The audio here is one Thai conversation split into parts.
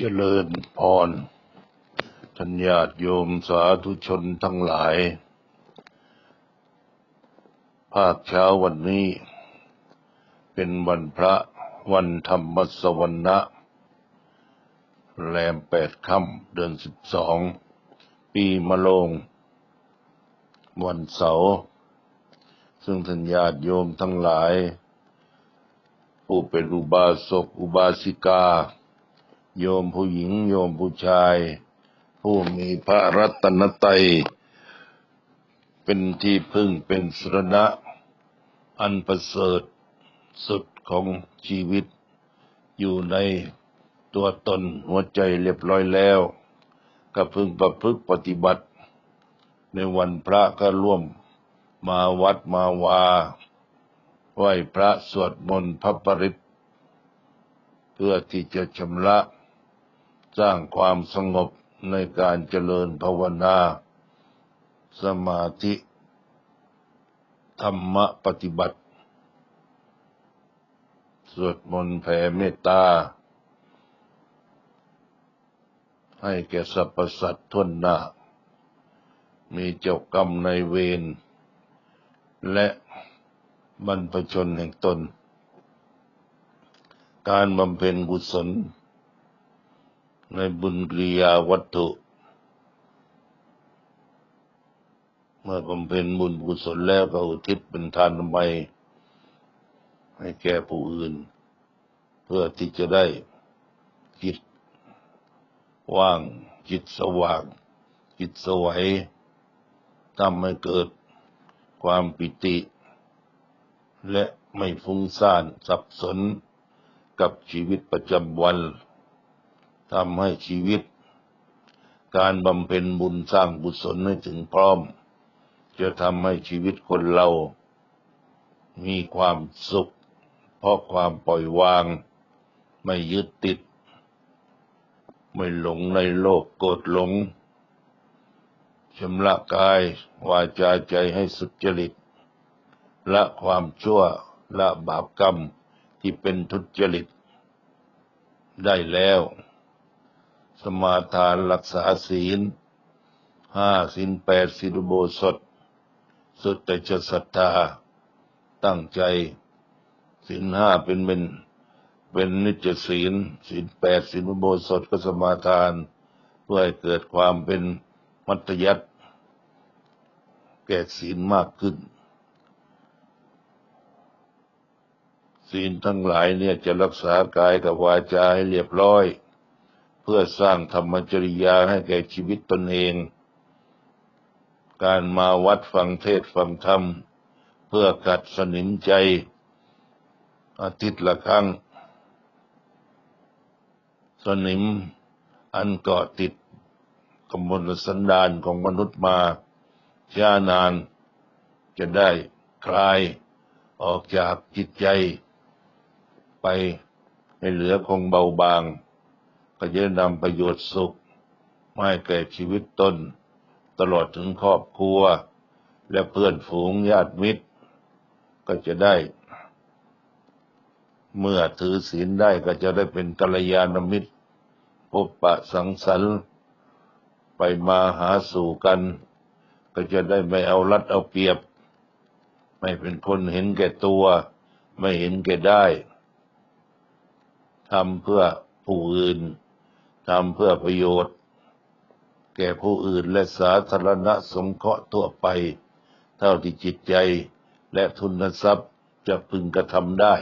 เจริญพรทัญญาติโยมสาธุชนทั้งหลาย ภาคเช้าวันนี้ เป็นวันพระวันธรรมสวรรณะ แรมแปดค่ำเดือนสิบสอง ปีมะโรงวันเสาร์ซึ่งทัญญาติโยมทั้งหลาย ผู้เป็นอุบาสกอุบาสิกา โยมผู้หญิงโยมผู้ชาย ผู้มีพระรัตนตรัยเป็นที่พึ่งเป็นสรณะ อันประเสริฐสุดของชีวิต อยู่ในตัวตนหัวใจเรียบร้อยแล้วก็พึงประพฤติปฏิบัติ ในวันพระก็ร่วมมาวัดมาวาไหว้พระสวดมนต์พระปริตเพื่อที่จะชำระ สร้างความสงบในการเจริญภาวนา สมาธิ ธรรมปฏิบัติ สวดมนต์แผ่เมตตา ให้แก่สรรพสัตว์ทุนหน้า มีเจ้ากรรมในเวร และบรรพชนแห่งตน การบำเพ็ญกุศล ในบุญกิริยาวัตถุ เมื่อบำเพ็ญบุญกุศลแล้วก็อุทิศเป็นทานไปให้แก่ผู้อื่น เพื่อที่จะได้จิตว่าง จิตสว่าง จิตสวัยทำให้เกิดความปิติ และไม่ฟุ้งซ่านสับสนกับชีวิตประจำวัน ทำให้ชีวิต การบำเพ็ญบุญสร้างบุญศลให้ถึงพร้อม จะทำให้ชีวิตคนเรา มีความสุข เพราะความปล่อยวาง ไม่ยึดติด ไม่หลงในโลกโกรธหลงชำระกายวาจาใจให้สุจริตละความชั่วละบาปกรรมที่เป็นทุจริตได้แล้ว สมาทานรักษาศีลห้าศีลแปดศีลอุโบสถสุดแต่จะศรัทธา ตั้งใจศีลห้าเป็นเป็นเป็นนิจศีลศีลแปดศีลอุโบสถก็สมาทาน เพื่อให้เกิดความเป็นมัตยัตแก่ศีลมากขึ้น ศีลทั้งหลายเนี่ยจะรักษากายกับวาจาให้เรียบร้อย พื่อสร้างธรรมจริยาให้แก่ชีวิตตนเอง การมาวัดฟังเทศฟังธรรม เพื่อกัดสนิมใจ อาทิตย์ละครั้ง สนิมอันเกาะติดกำมลสันดานของมนุษย์มาช้านานจะได้คลายออกจากจิตใจ ไปให้เหลือคงเบาบาง ก็จะนำประโยชน์สุขมาให้แก่ชีวิตตนตลอดถึงครอบครัว และเพื่อนฝูงญาติมิตร ก็จะได้ เมื่อถือศีลได้ก็จะได้เป็นกัลยาณมิตร พบปะสังสรรค์ไปมาหาสู่กัน ก็จะได้ไม่เอารัดเอาเปรียบ ไม่เป็นคนเห็นแก่ตัว ไม่เห็นแก่ได้ทำเพื่อผู้อื่น ทำเพื่อประโยชน์ แก่ผู้อื่นและสาธารณสงเคราะห์ทั่วไป เท่าที่จิตใจและทุนทรัพย์จะพึงกระทำได้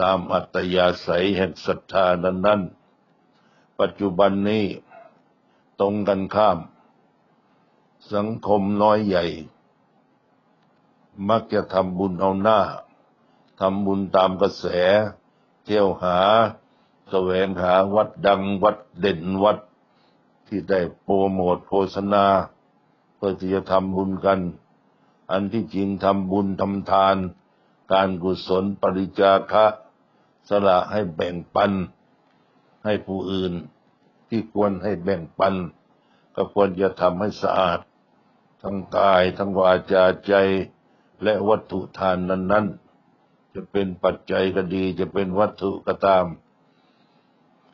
ตามอัตยาศัยแห่งศรัทธานั้นๆ ปัจจุบันนี้ตรงกันข้าม สังคมน้อยใหญ่ มักจะทำบุญเอาหน้าทำบุญตามกระแส เที่ยวหา แสวงหาวัดดังวัดเด่นวัดที่ได้โปรโมทโฆษณาเพื่อที่จะทำบุญกัน อันที่จริงทำบุญทำทาน การกุศลปริจาคะสละให้แบ่งปัน ให้ผู้อื่นที่ควรให้แบ่งปัน ก็ควรจะทำให้สะอาด ทั้งกายทั้งวาจาใจและวัตถุทานนั้น ๆ จะเป็นปัจจัยก็ดีจะเป็นวัตถุก็ตาม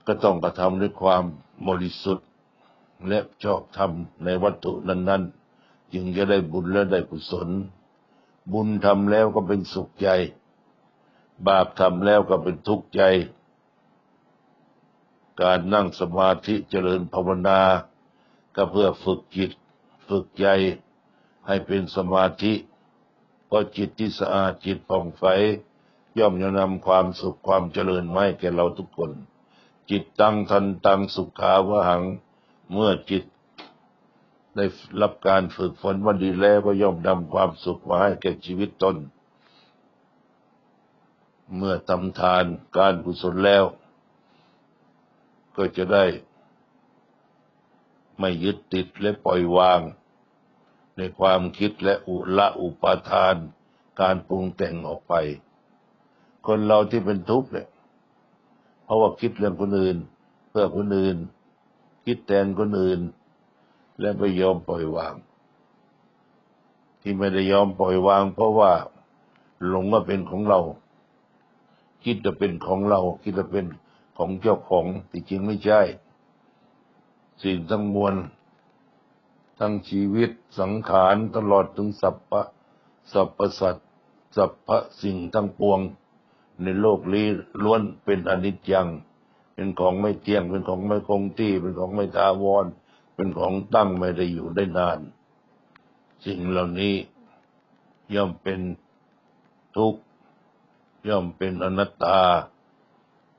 ก็ต้องกระทำด้วยความบริสุทธิ์ และชอบธรรมในวัตถุนั้น ๆ จึงจะได้บุญและได้กุศล บุญทำแล้วก็เป็นสุขใจ บาปทำแล้วก็เป็นทุกข์ใจ การนั่งสมาธิเจริญภาวนา ก็เพื่อฝึกจิต ฝึกใจให้เป็นสมาธิเพราะจิตที่สะอาดจิตผ่องใสย่อมจะนำความสุขความเจริญมาให้แก่เราทุกคน จิตตั้งทันตังสุขาวหัง เมื่อจิตได้รับการฝึกฝนวันดีแล้วก็ย่อมนำความสุขมาให้แก่ชีวิตตน เมื่อทำทานการกุศลแล้ว ก็จะได้ ไม่ยึดติดและปล่อยวาง ในความคิดและอุละอุปาทาน การปรุงแต่งออกไป คนเราที่เป็นทุกข์เนี่ย ราะว่าคิดเรื่องคนอื่น เพื่อคนอื่น คิดแทนคนอื่น และไม่ยอมปล่อยวาง ที่ไม่ได้ยอมปล่อยวาง เพราะว่าหลงว่าเป็นของเรา คิดจะเป็นของเรา คิดจะเป็นของเจ้าของที่จริงไม่ใช่ สิ่งทั้งมวลทั้งชีวิตสังขารตลอดถึงสัพพะสัพพสัตสัพพะสิ่งทั้งปวง ในโลกนี้ล้วนเป็นอนิจจัง เป็นของไม่เที่ยง เป็นของไม่คงที่ เป็นของไม่ถาวร เป็นของตั้งไม่ได้อยู่ได้นาน สิ่งเหล่านี้ย่อมเป็นทุกข์ย่อมเป็นอนัตตา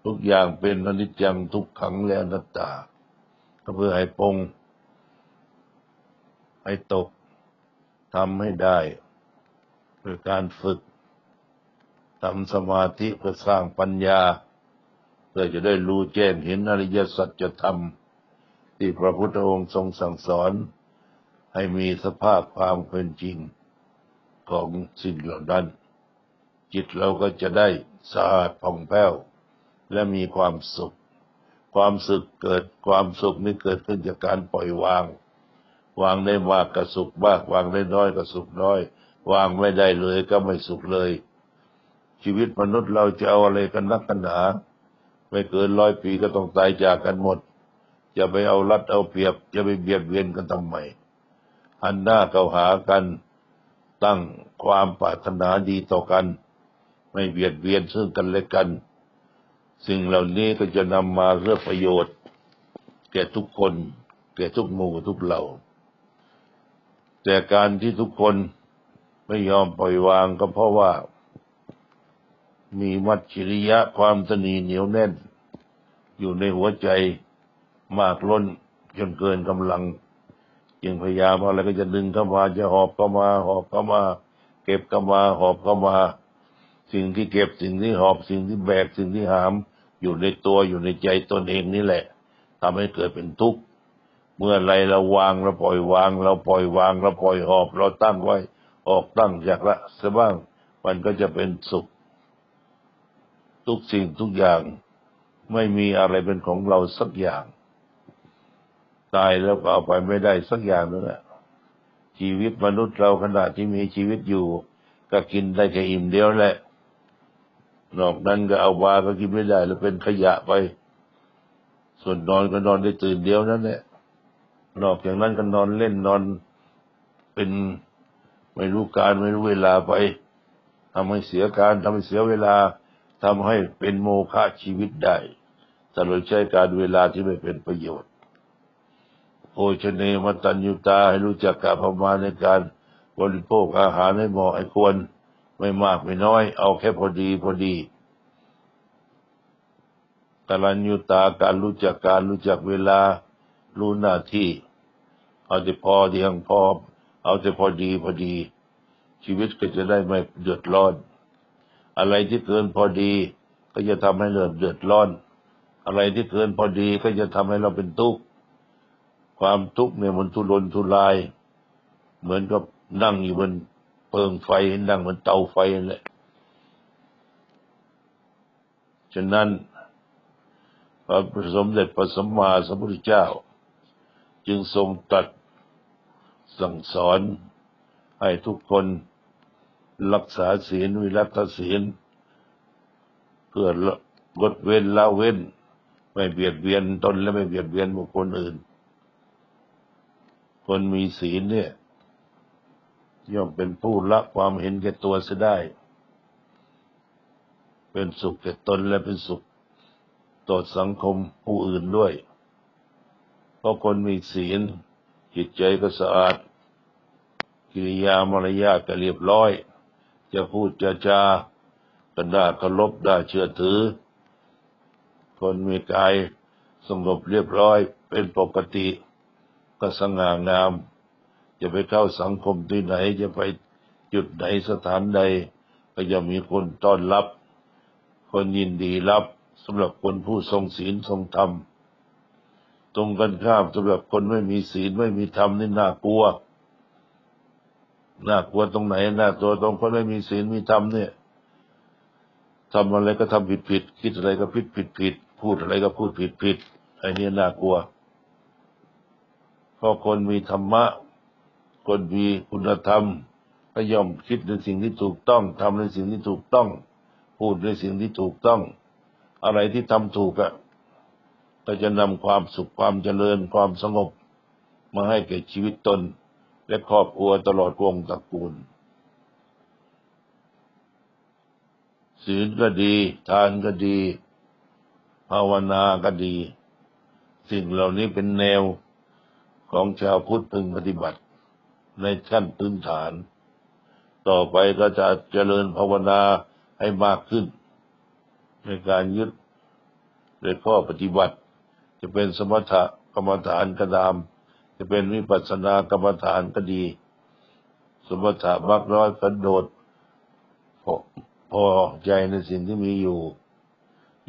ทุกอย่างเป็นอนิจจังทุกขังและอนัตตาก็เพื่อให้ปงให้ตกทำให้ได้โดยการฝึก ทำสมาธิเพื่อสร้างปัญญา เพื่อจะได้รู้แจ้งเห็นอริยสัจธรรม ที่พระพุทธองค์ทรงสั่งสอน ให้มีสภาพความเป็นจริงของสิ่งเหล่านั้น จิตเราก็จะได้สะอาดผ่องแผ้ว และมีความสุข ความสุขเกิดความสุขนี้เกิดขึ้นจากการปล่อยวาง วางได้มากก็สุขมาก วางได้น้อยก็สุขน้อย วางไม่ได้เลยก็ไม่สุขเลย ชีวิตมนุษย์เราจะเอาอะไรกันนักกันหนาไม่เกินร้อยปีก็ต้องตายจากกันหมด จะไปเอารัดเอาเปรียบ จะไปเบียดเบียนกันทำไมหันหน้าเข้าหากันตั้งความปรารถนาดีต่อกัน ไม่เบียดเบียนซึ่งกันและกัน สิ่งเหล่านี้ก็จะนำมาเพื่อประโยชน์ แก่ทุกคน แก่ทุกหมู่ทุกเหล่า แต่การที่ทุกคนไม่ยอมปล่อยวางก็เพราะว่า มีมัจฉิริยะความตนีเหนียวแน่น อยู่ในหัวใจมากล้นจนเกินกำลัง จึงพยายามอะไรก็จะดึงเข้ามาจะหอบเข้ามา หอบเข้ามา เก็บเข้ามา หอบเข้ามา สิ่งที่เก็บสิ่งที่หอบสิ่งที่แบกสิ่งที่หาม อยู่ในตัวอยู่ในใจตนเองนี่แหละทำให้เกิดเป็นทุกข์เมื่อไรเราวางเราปล่อยวาง เราปล่อยวางเราปล่อยหอบ เราตั้งไว้ออกตั้งจากละซะบ้าง มันก็จะเป็นสุข ทุกสิ่งทุกอย่าง ไม่มีอะไรเป็นของเราสักอย่าง ตายแล้วก็เอาไปไม่ได้สักอย่างนึงอะชีวิตมนุษย์เราขณะที่มีชีวิตอยู่ ก็กินได้แค่อิ่มเดียวแหละ นอกนั้นก็เอาวาก็กินไม่ได้ แล้วเป็นขยะไป ส่วนนอนก็นอนได้ตื่นเดียวนั่นแหละนอกจากนั้นก็นอนเล่นนอนเป็นไม่รู้การไม่รู้เวลาไปทำให้เสียการทำให้เสียเวลา ทำให้เป็นโมฆะชีวิตได้ถ้าเราใช้การเวลาที่ไม่เป็นประโยชน์โภชเนมตัญญุตาให้รู้จักกับประมาณในการบริโภคอาหารให้เหมาะให้ควร ไม่มากไม่น้อย เอาแค่พอดีพอดีกรัญญูตาการรู้จักการรู้จักเวลารู้หน้าที่ เอาแต่พอเดียงพอ เอาแต่พอดีพอดี ชีวิตก็จะได้ไม่เดือดร้อน อะไรที่เกินพอดี ก็จะทำให้เราเดือดร้อน อะไรที่เกินพอดีก็จะทำให้เราเป็นทุกข์ความทุกข์เนี่ยมันทุรนทุราย เหมือนกับนั่งอยู่บนเปิงไฟนั่งบนเตาไฟนั่นแหละฉะนั้นพระสมเด็จพระสัมมาสัมพุทธเจ้า จึงทรงตรัสสั่งสอนให้ทุกคน รักษาศีลวิรัตศีล เพื่อลดเว้นละเว้น ไม่เบียดเบียนตนและไม่เบียดเบียนบุคคลอื่น คนมีศีลเนี่ย ย่อมเป็นผู้ละความเห็นแก่ตัวเสียได้ เป็นสุขแก่ตนและเป็นสุขต่อสังคมผู้อื่นด้วย เพราะคนมีศีลจิตใจก็สะอาด กิริยามารยาทก็เรียบร้อย จะพูดจะจาก็ได้เคารพได้เชื่อถือ คนมีกายสงบเรียบร้อยเป็นปกติ ก็สง่างาม จะไปเข้าสังคมที่ไหนจะไปจุดไหนสถานใด ก็จะมีคนต้อนรับ คนยินดีรับสำหรับคนผู้ทรงศีลทรงธรรม ตรงกันข้ามสำหรับคนไม่มีศีลไม่มีธรรมนี่น่ากลัว น่ากลัวตรงไหนน่ากลัวตรงคนไม่มีศีลมีธรรมเนี่ยทำอะไรก็ทำผิดผิดคิดอะไรก็ผิดผิดผิดพูดอะไรก็พูดผิดผิดไอ้นี่น่ากลัวเพราะคนมีธรรมะ คนมีคุณธรรมก็ย่อมคิดในสิ่งที่ถูกต้องทำในสิ่งที่ถูกต้อง พูดในสิ่งที่ถูกต้อง อะไรที่ทำถูกอะก็จะนำความสุขความเจริญความสงบมาให้แก่ชีวิตตน และครอบครัวตลอดวงตระกูล ศีลก็ดี ทานก็ดี ภาวนาก็ดี สิ่งเหล่านี้เป็นแนวของชาวพุทธพึงปฏิบัติ ในขั้นพื้นฐาน ต่อไปก็จะเจริญภาวนาให้มากขึ้น ในการยึดในข้อปฏิบัติ จะเป็นสมถะกรรมฐานก็ตาม จะเป็นวิปัสสนากรรมฐานก็ดี สมถะมักน้อยกระโดดพอพอใจในสิ่งที่มีอยู่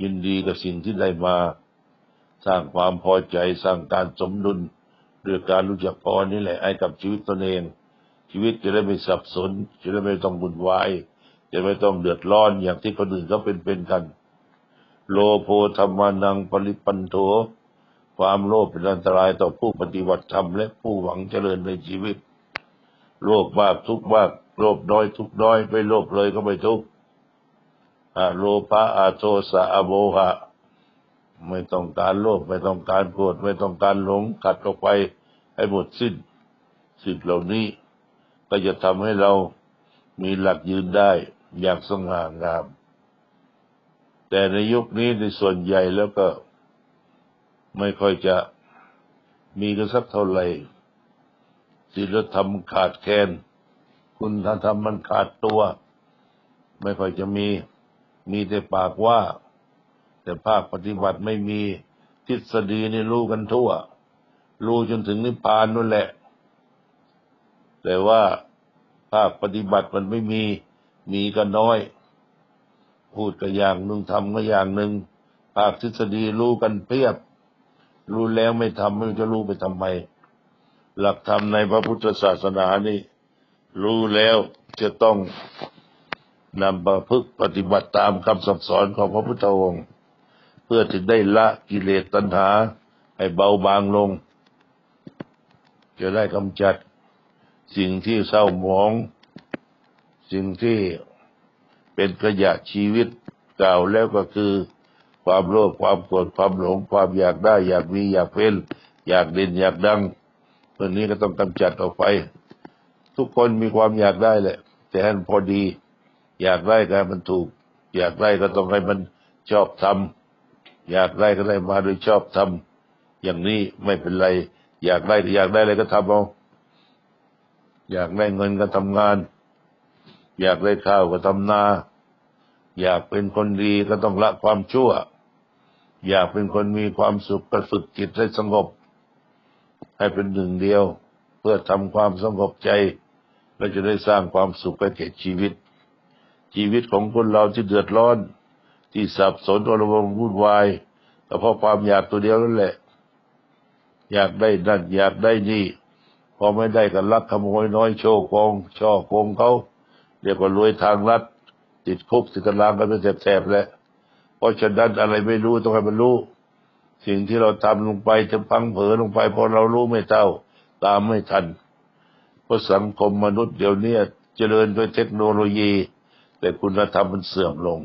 ยินดีกับสิ่งที่ได้มา สร้างความพอใจสร้างการสมดุลด้วยการรู้จักพอนี่แหละให้กับชีวิตตนเอง ชีวิตจะได้ไม่สับสน จะได้ไม่ต้องบุญวายจะไม่ต้องเดือดร้อนอย่างที่คนอื่นเขาเป็นเป็นกัน โลโภธรรมานังปริปันโท ความโลภเป็นอันตรายต่อผู้ปฏิบัติธรรมและผู้หวังเจริญในชีวิต โลภมากทุกข์มากโลภน้อยทุกข์น้อยไม่โลภเลยก็ไม่ทุกข์อะโลภะอะโทสะอะโมหะ ไม่ต้องการโลภไม่ต้องการโกรธไม่ต้องการหลงขัดออกไปให้หมดสิ้นสิ่งเหล่านี้ ก็จะทำให้เรามีหลักยืนได้อย่างสง่างาม แต่ในยุคนี้ในส่วนใหญ่แล้วก็ ไม่ค่อยจะมีกันสักเท่าไหร่ศีลธรรมขาดแคลนคุณธรรมมันขาดตัว ไม่ค่อยจะมี มีแต่ปากว่า แต่ภาคปฏิบัติไม่มีทฤษฎีนี่รู้กันทั่ว รู้จนถึงนิพพานนั่นแหละ แต่ว่าภาคปฏิบัติมันไม่มี มีก็น้อย พูดก็อย่างหนึ่งทำก็อย่างหนึ่งภาคทฤษฎีรู้กันเพียบ รู้แล้วไม่ทำไม่รู้จะรู้ไปทำไม หลักธรรมในพระพุทธศาสนานี่ รู้แล้วจะต้องนำประพฤติปฏิบัติตามคำสั่งสอนของพระพุทธองค์ เพื่อจะได้ละกิเลสตัณหา ให้เบาบางลง จะได้กำจัดสิ่งที่เศร้าหมอง สิ่งที่เป็นขยะชีวิตเก่าแล้วก็คือ ความโลภความโกรธความหลงความอยากได้อยากมีอยากเป็นอยากเด่นอยากดังเรื่องนี้ก็ต้องกำจัดออกไป ทุกคนมีความอยากได้แหละ แต่ให้พอดี อยากได้ก็ให้มันถูก อยากได้ก็ต้องให้มันชอบทำอยากได้ก็ได้มาโดยชอบทำอย่างนี้ไม่เป็นไร อยากได้อยากได้อะไรก็ทำเอาอยากได้เงินก็ทำงาน อยากได้ข้าวก็ทำนา อยากเป็นคนดีก็ต้องละความชั่ว อยากเป็นคนมีความสุขก็ฝึกจิตให้สงบ ให้เป็นหนึ่งเดียว เพื่อทำความสงบใจ และจะได้สร้างความสุขให้แก่ชีวิต ชีวิตของคนเราที่เดือดร้อน ที่สับสนอรวงวุ่นวายก็เพราะความอยากตัวเดียวนั่นแหละ อยากได้นั่นอยากได้นี่ พอไม่ได้ก็ลักขโมยน้อยโชว์โกงช่อโกงเขาเรียกว่ารวยทางลัดติดคุกติดตารางกันเป็นแสบๆแล้ว เพราะฉะนั้นอะไรไม่รู้ต้องให้มันรู้ สิ่งที่เราทำลงไปจะพังเผลอลงไปเพราะเรารู้ไม่เท่า ตามไม่ทัน เพราะสังคมมนุษย์เดี๋ยวนี้เจริญด้วยเทคโนโลยี แต่คุณธรรมมันเสื่อมลง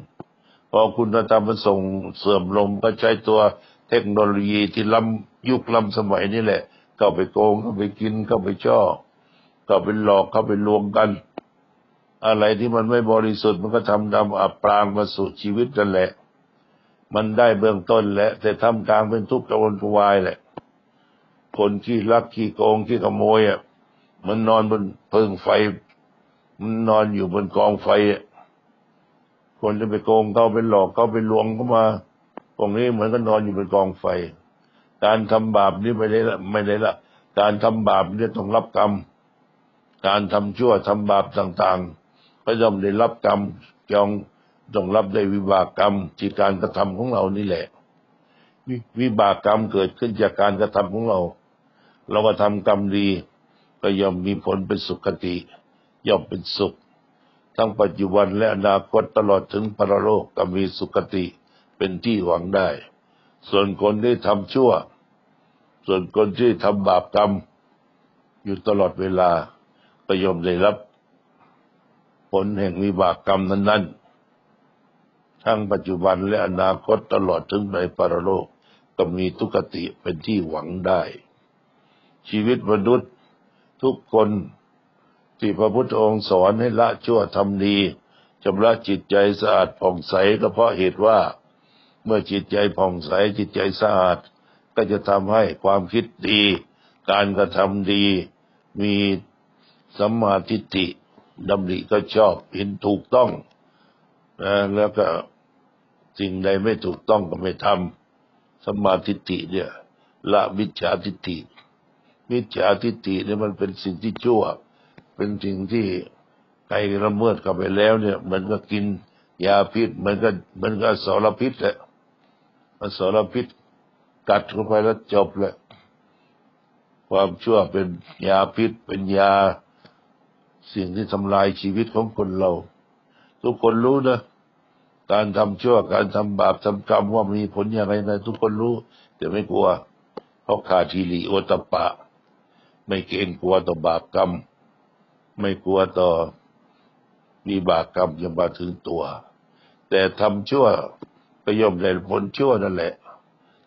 พอคุณธรรมมันส่งเสื่อมลงก็ใช้ตัวเทคโนโลยีที่ล้ำยุคล้ำสมัยนี่แหละเข้าไปโกงเข้าไปกินเข้าไปช่อเข้าไปหลอกเข้าไปลวงกัน อะไรที่มันไม่บริสุทธิ์มันก็ทำดำอับปรางมาสู่ชีวิตนั่นแหละ มันได้เบื้องต้นแหละ แต่ทำกลางเป็นทุกข์กระวนกระวายแหละ คนที่ลักขี้โกงขี้ขโมยอะมันนอนบนเพิงไฟ มันนอนอยู่บนกองไฟอะคนจะไปโกงเขาไปหลอกเขาไปลวงเขามาตรงนี้เหมือนก็นอนอยู่บนกองไฟ การทำบาปนี่ไม่ได้ละไม่ได้ละ การทำบาปนี่ต้องรับกรรม การทำชั่วทำบาปต่างๆ ก็ย่อมได้รับกรรมจอง ต้องรับได้วิบากกรรมที่การกระทำของเรานี่แหละวิวิบากกรรมเกิดขึ้นจากการกระทำของเรา เราก็ทำกรรมดี ก็ย่อมมีผลเป็นสุขติ ย่อมเป็นสุข ทั้งปัจจุบันและอนาคตตลอดถึงปรโลกก็มีสุขติเป็นที่หวังได้ ส่วนคนที่ทำชั่ว ส่วนคนที่ทำบาปกรรม อยู่ตลอดเวลาก็ย่อมได้รับ ผลแห่งวิบากกรรมนั้นๆ ทั้งปัจจุบันและอนาคตตลอดถึงในปรโลกก็มีทุกติเป็นที่หวังได้ ชีวิตมนุษย์ทุกคนที่พระพุทธองค์สอนให้ละชั่วทำดีชำระจิตใจสะอาดผ่องใสก็เพราะเหตุว่า เมื่อจิตใจผ่องใสจิตใจสะอาด ก็จะทำให้ความคิดดี การกระทำดี มีสัมมาทิฏฐิดำริก็ชอบเห็นถูกต้องนะแล้วก็ สิ่งใดไม่ถูกต้องก็ไม่ทำสมาทิฐิเนี่ยละมิจฉาทิฏฐิมิจฉาทิฏฐิเนี่ยมันเป็นสิ่งที่ชั่ว เป็นสิ่งที่ใครละเมิดเข้าไปแล้วเนี่ยมันก็กินยาพิษมันก็มันก็สารพิษแหละมันสารพิษกัดเข้าไปแล้วจบแหละความชั่วเป็นยาพิษเป็นยาสิ่งที่ทำลายชีวิตของคนเรา ทุกคนรู้นะ การทำชั่วการทำบาปทำกรรมว่ามีผลอย่างไรนะทุกคนรู้ แต่ไม่กลัว เพราะขาดทีริโอตปะ ไม่เกรงกลัวต่อบาปกรรม ไม่กลัวต่อวิบากกรรมจะมาถึงตัว แต่ทำชั่วก็ย่อมได้ผลชั่วนั่นแหละ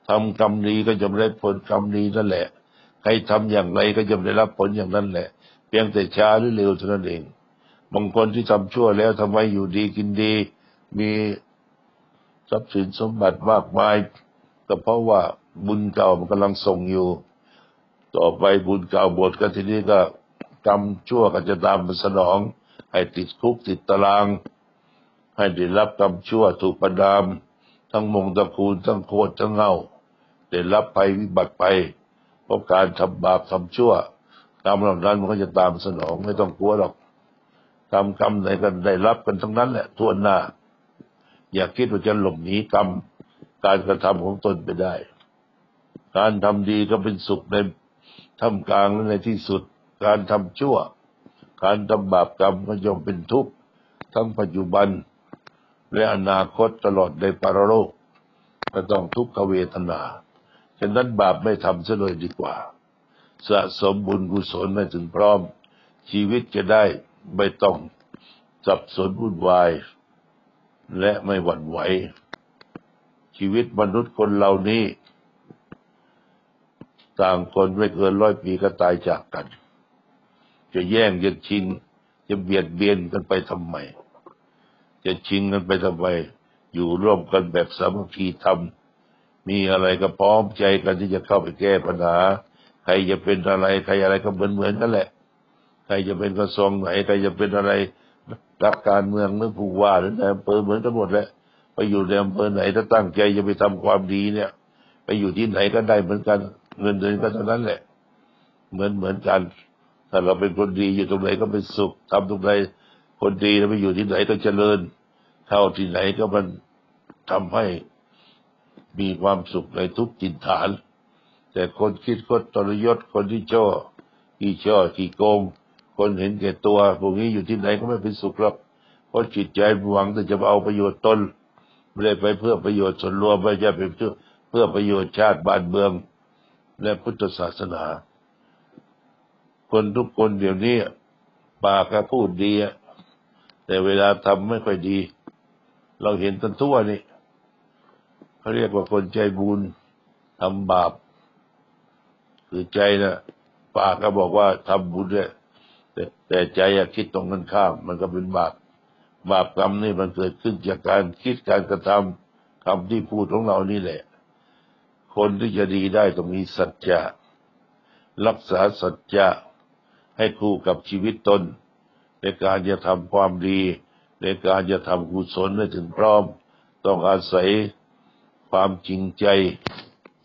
ทำกรรมดีก็ย่อมได้ผลกรรมดีนั่นแหละ ใครทำอย่างไรก็ย่อมได้รับผลอย่างนั้นแหละ เพียงแต่ช้าหรือเร็วเท่านั้นเองบางคนที่ทำชั่วแล้วทำไมอยู่ดีกินดี มีทรัพย์สินสมบัติมากมายก็เพราะว่าบุญเก่ามันกำลังส่งอยู่ ต่อไปบุญเก่าบทก็ทีนี้ก็กรรมชั่วก็จะตามมาสนอง ให้ติดคุกติดตาราง ให้ได้รับกรรมชั่วถูกประดาม ทั้งมงตระกูลทั้งโคตรทั้งเงาได้รับภัยวิบัติไปเพราะการทำบาปทำชั่วกรรมเหล่านั้นมันก็จะตามสนองไม่ต้องกลัวหรอกทำกรรมไหนก็ได้รับกันทั้งนั้นแหละทั่วหน้า อย่าคิดว่าจะหลบหนีกรรมการกระทำของตนไปได้ การทำดีก็เป็นสุขในท่ามกลางและในที่สุด การทำชั่ว การทำบาปกรรมก็ย่อมเป็นทุกข์ทั้งปัจจุบัน และอนาคตตลอดในปรโลกก็ต้องทุกขเวทนาฉะนั้นบาปไม่ทำซะเลยดีกว่า สะสมบุญกุศลให้ถึงพร้อม ชีวิตจะได้ไม่ต้องสับสนวุ่นวาย และไม่หวั่นไหว ชีวิตมนุษย์คนเหล่านี้ ต่างคนไม่เกินร้อยปีก็ตายจากกัน จะแย่งจะชิง จะเบียดเบียนกันไปทำไม จะชิงกันไปทำไม อยู่ร่วมกันแบบสามัคคีธรรม มีอะไรก็พร้อมใจกันที่จะเข้าไปแก้ปัญหา ใครจะเป็นอะไร ใครอะไรก็เหมือนเหมือนกันแหละ ใครจะเป็นกระทรวงไหน ใครจะเป็นอะไร รักการเมืองหรือผู้ว่าหรือนายอำเภอเหมือนกันหมดแหละไปอยู่ในอำเภอไหนถ้าตั้งใจจะไปทำความดีเนี่ย ไปอยู่ที่ไหนก็ได้เหมือนกัน เงินเดือนก็เท่านั้นแหละ เหมือนเหมือนกันถ้าเราเป็นคนดีอยู่ตรงไหนก็เป็นสุขทำตรงไหนคนดีแล้วไปอยู่ที่ไหนก็เจริญเข้าที่ไหนก็มันทำให้มีความสุขในทุกจินฐาน แต่คนคิดคนตรยศคนที่ช่อที่ช่อที่โกง คนเห็นแก่ตัว พวกนี้อยู่ที่ไหนก็ไม่เป็นสุขหรอกเพราะจิตใจหวังแต่จะเอาประโยชน์ตนไม่ได้ไปเพื่อประโยชน์ส่วนรวมไม่ใช่ไปเพื่อเพื่อประโยชน์ชาติบ้านเมือง และพุทธศาสนา คนทุกคนเดี๋ยวนี้ปากก็พูดดีแต่เวลาทำไม่ค่อยดี เราเห็นกันทั่วนี่เขาเรียกว่าคนใจบุญทำบาป คือใจนะปากก็บอกว่าทำบุญเนี่ย แต่ใจอะคิดตรงกันข้าม มันก็เป็นบาปบาปกรรมนี่มันเกิดขึ้นจากการคิดการกระทำคำที่พูดของเรานี่แหละ คนที่จะดีได้ต้องมีสัจจะรักษาสัจจะให้คู่กับชีวิตตน ในการจะทำความดี ในการจะทำกุศลให้ถึงพร้อม ต้องอาศัยความจริงใจ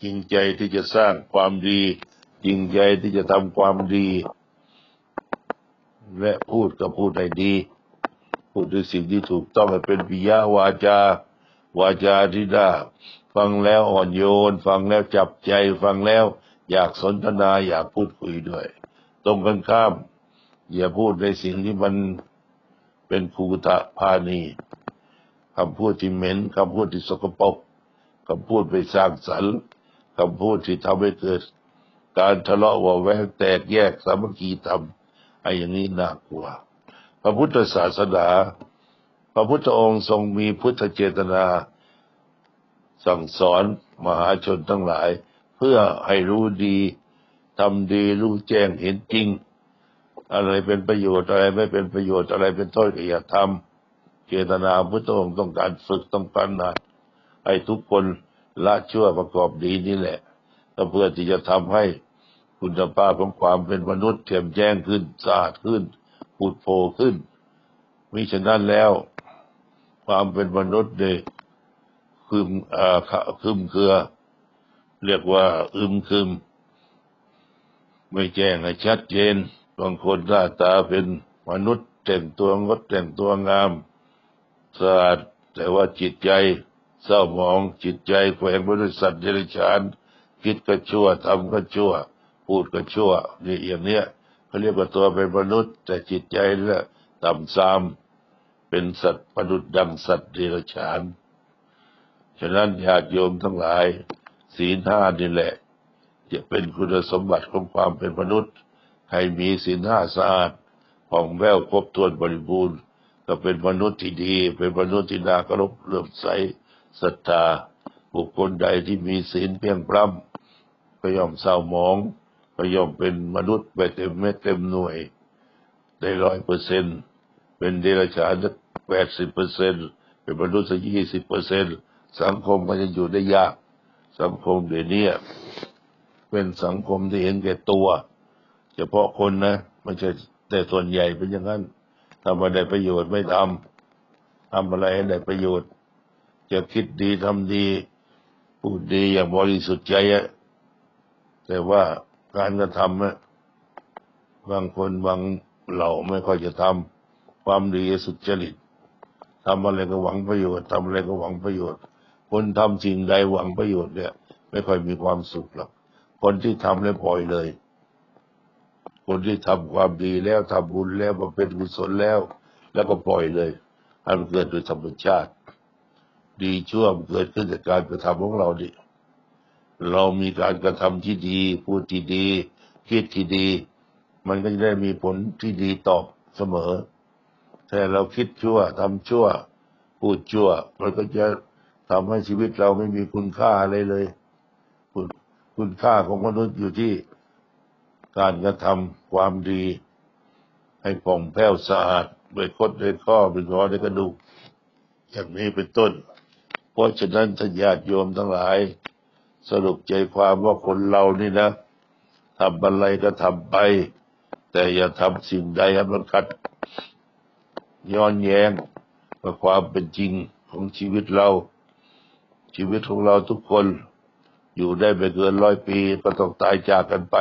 จริงใจที่จะสร้างความดี จริงใจที่จะทำความดี และพูดก็พูดให้ดี พูดด้วยสิ่งที่ถูกต้องให้เป็นปิยวาจา วาจาที่ได้ฟังแล้วอ่อนโยน ฟังแล้วจับใจฟังแล้ว อยากสนทนาอยากพูดคุยด้วย ตรงกันข้าม อย่าพูดในสิ่งที่มันเป็นคูตะพานีคำพูดที่เหม็นคำพูดที่สกปรกคำพูดไปสร้างสรรค์คำพูดที่ทำให้เกิด การทะเลาะเบาแวงแตกแยกสามัคคีธรรม ไอ้อย่างนี้น่ากลัว พระพุทธศาสนา พระพุทธองค์ทรงมีพุทธเจตนา สั่งสอนมหาชนทั้งหลาย เพื่อให้รู้ดีทำดีรู้แจ้งเห็นจริง อะไรเป็นประโยชน์อะไรไม่เป็นประโยชน์อะไรเป็นโทษก็อย่าทำเจตนาพุทธองค์ต้องการฝึกต้องการหัดให้ทุกคนละชั่วประกอบดีนี่แหละเพื่อที่จะทำให้ คุณภาพของความเป็นมนุษย์เทียมแจ้งขึ้นสะอาดขึ้นปูดโผขึ้นมิฉะนั้นแล้ว ความเป็นมนุษย์เนี่ยคืมอ่าคืมเครือ เรียกว่าอึมคืมไม่แจ้งให้ชัดเจนบางคนหน้าตาเป็นมนุษย์แต่งตัวงดแต่งตัวงามสะอาดแต่ว่าจิตใจเศร้าหมองจิตใจแฝงไปด้วยสัตว์เดรัจฉานคิดก็ชั่วทำก็ชั่ว พูดก็ชั่วนี่อย่างเนี้ยเขาเรียกว่าตัวเป็นมนุษย์ แต่จิตใจเนี่ยต่ำซามเป็นสัตว์ประดุจดังสัตว์เดรัจฉาน ฉะนั้นญาติโยมทั้งหลาย ศีลห้านี่แหละ จะเป็นคุณสมบัติของความเป็นมนุษย์ ใครมีศีลห้าสะอาดผ่องแผ้วครบถ้วนบริบูรณ์ ก็เป็นมนุษย์ที่ดี เป็นมนุษย์ที่น่าเคารพเลื่อมใสศรัทธาบุคคลใดที่มีศีลเพียงพร่ำก็ย่อมเศร้าหมอง ก็ย่อมเป็นมนุษย์ไปเต็มเม็ดเต็มหน่วย ได้ร้อยเปอร์เซ็นเป็นเดรัจฉานแปดสิบเปอร์เซ็นเป็นมนุษย์สักยี่สิบเปอร์เซ็นสังคมก็จะอยู่ได้ยาก สังคมเดี๋ยวนี้เป็นสังคมที่เห็นแก่ตัว เฉพาะคนนะไม่ใช่แต่ส่วนใหญ่เป็นอย่างนั้นทำอะไรประโยชน์ไม่ทำทำอะไรให้ได้ประโยชน์ จะคิดดีทำดี พูดดีอย่างบริสุทธิ์ใจแต่ว่า การกระทำอะบางคนบางเหล่าไม่ค่อยจะทำความดีสุจริตทำอะไรก็หวังประโยชน์ทำอะไรก็หวังประโยชน์ คนทำสิ่งใดหวังประโยชน์เนี่ย ไม่ค่อยมีความสุขหรอกคนที่ทำแล้วปล่อยเลย คนที่ทำความดีแล้วทำบุญแล้วมาเป็นกุศลแล้ว แล้วก็ปล่อยเลยให้มันเกิดโดยธรรมชาติ ดีชั่วมันเกิดขึ้นจากการกระทำของเราดิ เรามีการกระทำที่ดี พูดที่ดี คิดที่ดี มันก็จะได้มีผลที่ดีตอบเสมอ แต่เราคิดชั่วทำชั่ว พูดชั่ว มันก็จะทำให้ชีวิตเราไม่มีคุณค่าอะไรเลยคุณคุณค่าของมนุษย์อยู่ที่การกระทำความดี ให้ผ่องแผ้วสะอาดด้วยคดด้วยข้อด้วยงอด้วยกระดูกอย่างนี้เป็นต้น เพราะฉะนั้นท่านญาติโยมทั้งหลาย สรุปใจความว่าคนเรานี่นะทำอะไรก็ทำไป แต่อย่าทำสิ่งใดให้มันขัด ย้อนแย้งกับความเป็นจริงของชีวิตเรา ชีวิตของเราทุกคนอยู่ได้ไม่เกินร้อยปีก็ต้องตายจากกันไป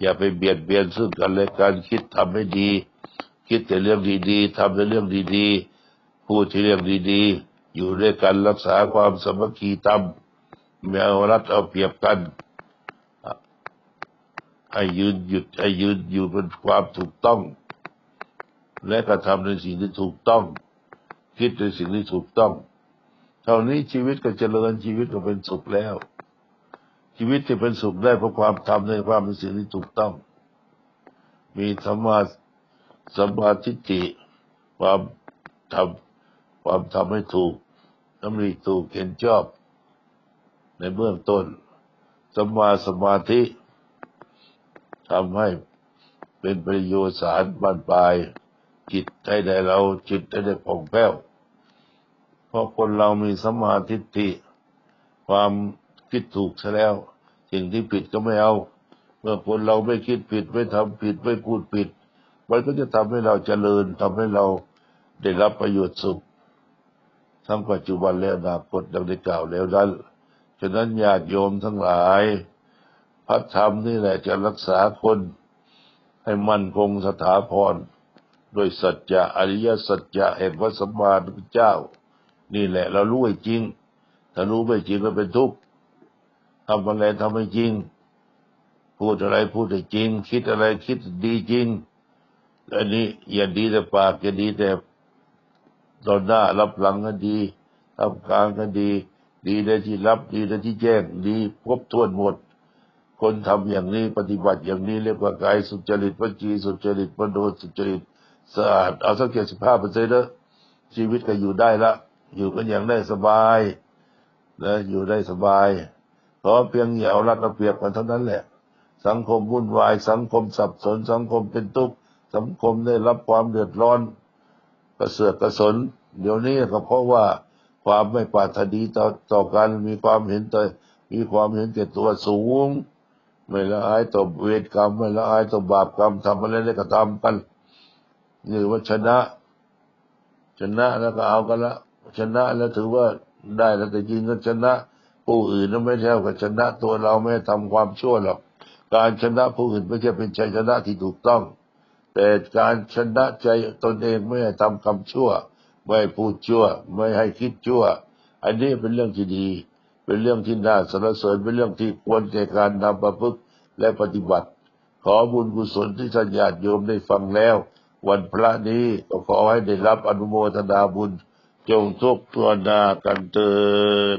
อย่าไปเบียดเบียนซึ่งกันและกันคิดทำให้ดี คิดแต่เรื่องดีๆทำแต่เรื่องดีๆพูดที่เรื่องดีๆ อยู่ด้วยกันรักษาความสามัคคีธรรม ไม่เอารัดเอาเปรียบกันให้ยืนหยุดให้ยืนอยู่บนความถูกต้อง และกระทำในสิ่งที่ถูกต้อง คิดในสิ่งที่ถูกต้อง เท่านี้ชีวิตก็เจริญชีวิตก็เป็นสุขแล้ว ชีวิตจะเป็นสุขได้เพราะความทำในความเป็นสิ่งที่ถูกต้อง มีธรรมะสัมมาทิฏฐิความทำความทำให้ถูกทำรีถูกเห็นชอบ ในเบื้องต้นสมาสมาธิทำให้เป็นประโยชน์สารบานปลาย จิตให้ได้เราจิตให้ได้ผ่องแผ้วเพราะคนเรามีสมาทิฏฐิความคิดถูกซะแล้วสิ่งที่ผิดก็ไม่เอา เมื่อคนเราไม่คิดผิด ไม่ทำผิดไม่พูดผิด มันก็จะทำให้เราเจริญทำให้เราได้รับประโยชน์สุข ทั้งปัจจุบันและอนาคตดังได้กล่าวแล้วนั้น ฉะนั้นญาติโยมทั้งหลาย พระธรรมนี่แหละจะรักษาคน ให้มั่นคงสถาพรด้วยสัจจะอริยสัจจะแห่งพระสัมมาสัมพุทธเจ้า นี่แหละเรารู้ให้จริง ถ้ารู้ไม่จริงก็เป็นทุกข์ทำอะไรทำไม่จริง พูดอะไรพูดให้จริง คิดอะไรคิดดีจริงอันนี้อย่าดีแต่ปากอย่าดีแต่ตอนหน้ารับหลังก็ดีทำกลางก็ดี ดีในที่รับดีในที่แจ้งดีครบถ้วนหมด คนทำอย่างนี้ปฏิบัติอย่างนี้เรียกว่ากายสุจริตวจีสุจริตมโนสุจริตสะอาดเอาสักเจ็ดสิบห้าเปอร์เซ็นต์นะชีวิตก็อยู่ได้ละ อยู่กันอย่างได้สบายนะอยู่ได้สบายขอเพียงอย่าเอารัดเอาเปรียบกันเท่านั้นแหละ สังคมวุ่นวาย สังคมสับสน สังคมเป็นทุกข์สังคมได้รับความเดือดร้อน กระเสือกกระสน เดี๋ยวนี้ก็เพราะว่า ความไม่ปรารถนีต่อต่อกันมีความเห็นต่อมีความเห็นแก่ตัวสูง ไม่ละอายต่อเวรกรรม ไม่ละอายต่อบาปกรรมทำอะไรได้ก็ทำกันนี่ว่าชนะ ชนะแล้วก็เอากันละชนะแล้วถือว่าได้แล้วแต่จริงก็ชนะ ผู้อื่นนั้นไม่เท่ากับชนะตัวเราไม่ทำความชั่วหรอกการชนะผู้อื่นไม่ใช่เป็นชัยชนะที่ถูกต้อง แต่การชนะใจตนเองไม่ให้ทำคำชั่ว ไม่พูดชั่ว ไม่ให้คิดชั่ว อันนี้เป็นเรื่องที่ดี เป็นเรื่องที่น่าสรรเสริญเป็นเรื่องที่ควรแก่การนำประพฤติและปฏิบัติ ขอบุญกุศลที่ท่านญาติโยมได้ฟังแล้ว วันพระนี้ก็ขอให้ได้รับอนุโมทนาบุญจงทุกตัวนากันเติน